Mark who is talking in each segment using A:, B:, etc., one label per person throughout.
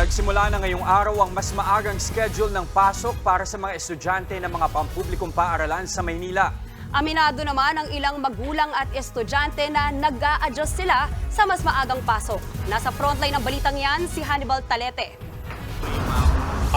A: Nagsimula na ngayong araw ang mas maagang schedule ng pasok para sa mga estudyante ng mga pampublikong paaralan sa Maynila.
B: Aminado naman ang ilang magulang at estudyante na nag adjust sila sa mas maagang pasok. Nasa frontline ng balitang yan si Hannibal Talete.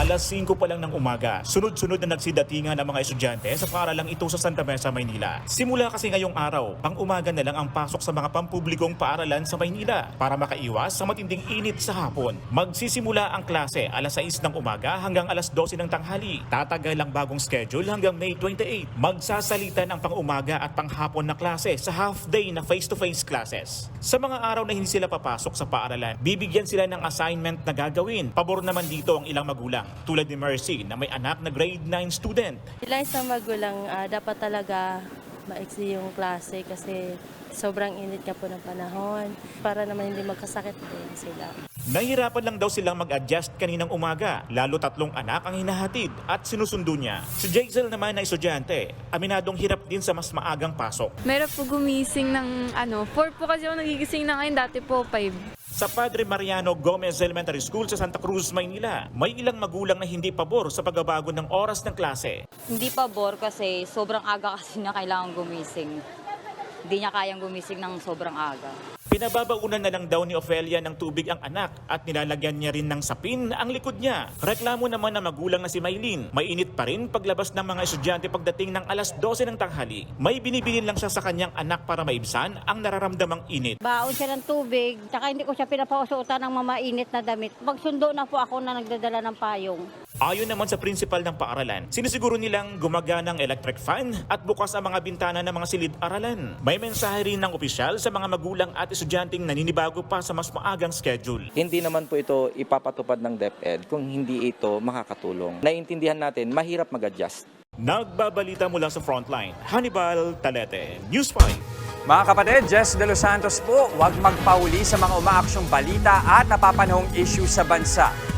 C: Alas 5 pa lang ng umaga, sunod-sunod na nagsidatingan ng mga estudyante sa paaralang ito sa Santa Mesa, Maynila. Simula kasi ngayong araw, pang umaga na lang ang pasok sa mga pampublikong paaralan sa Maynila para makaiwas sa matinding init sa hapon. Magsisimula ang klase alas 6 ng umaga hanggang alas 12 ng tanghali. Tatagal ang bagong schedule hanggang May 28. Magsasalitan ang pang-umaga at panghapon na klase sa half-day na face-to-face classes. Sa mga araw na hindi sila papasok sa paaralan, bibigyan sila ng assignment na gagawin. Pabor naman dito ang ilang magulang, tulad ni Mercy na may anak na grade 9 student.
D: Sila isang magulang, ah, dapat talaga maiksi yung klase kasi sobrang init nga po ng panahon para naman hindi magkasakit din sila.
C: Nahirapan lang daw silang mag-adjust kaninang umaga, lalo tatlong anak ang hinahatid at sinusundo niya. Si Jaisel naman na estudyante, aminadong hirap din sa mas maagang pasok.
E: Meron po gumising ng ano, 4 po kasi ako nagigising na ngayon, dati po 5.
C: Sa Padre Mariano Gomez Elementary School sa Santa Cruz, Maynila, may ilang magulang na hindi pabor sa pagbabago ng oras ng klase.
F: Hindi pa bor kasi sobrang aga kasi na kailangan gumising. Hindi niya kayang gumising ng sobrang aga.
C: Pinababaunan na lang daw ni Ofelia ng tubig ang anak at nilalagyan niya rin ng sapin ang likod niya. Reklamo naman ng magulang na si Maylin. Mainit pa rin paglabas ng mga estudyante pagdating ng alas 12 ng tanghali. May binibili lang siya sa kanyang anak para maibsan ang nararamdamang init.
G: Baon siya ng tubig, tsaka hindi ko siya pinapausutan ng mamainit na damit. Pagsundo na po ako na nagdadala ng payong.
C: Ayon naman sa principal ng paaralan, sinisiguro nilang gumagana ng electric fan at bukas ang mga bintana ng mga silid-aralan. May mensahe rin ng opisyal sa mga magulang at estudyanteng naninibago pa sa mas maagang schedule.
H: Hindi naman po ito ipapatupad ng DepEd kung hindi ito makakatulong. Naiintindihan natin, mahirap mag-adjust.
C: Nagbabalita mula sa frontline, Hannibal Talete, News 5.
A: Mga kapatid, Jess De Los Santos po, huwag magpauli sa mga umaaksyong balita at napapanahong issue sa bansa.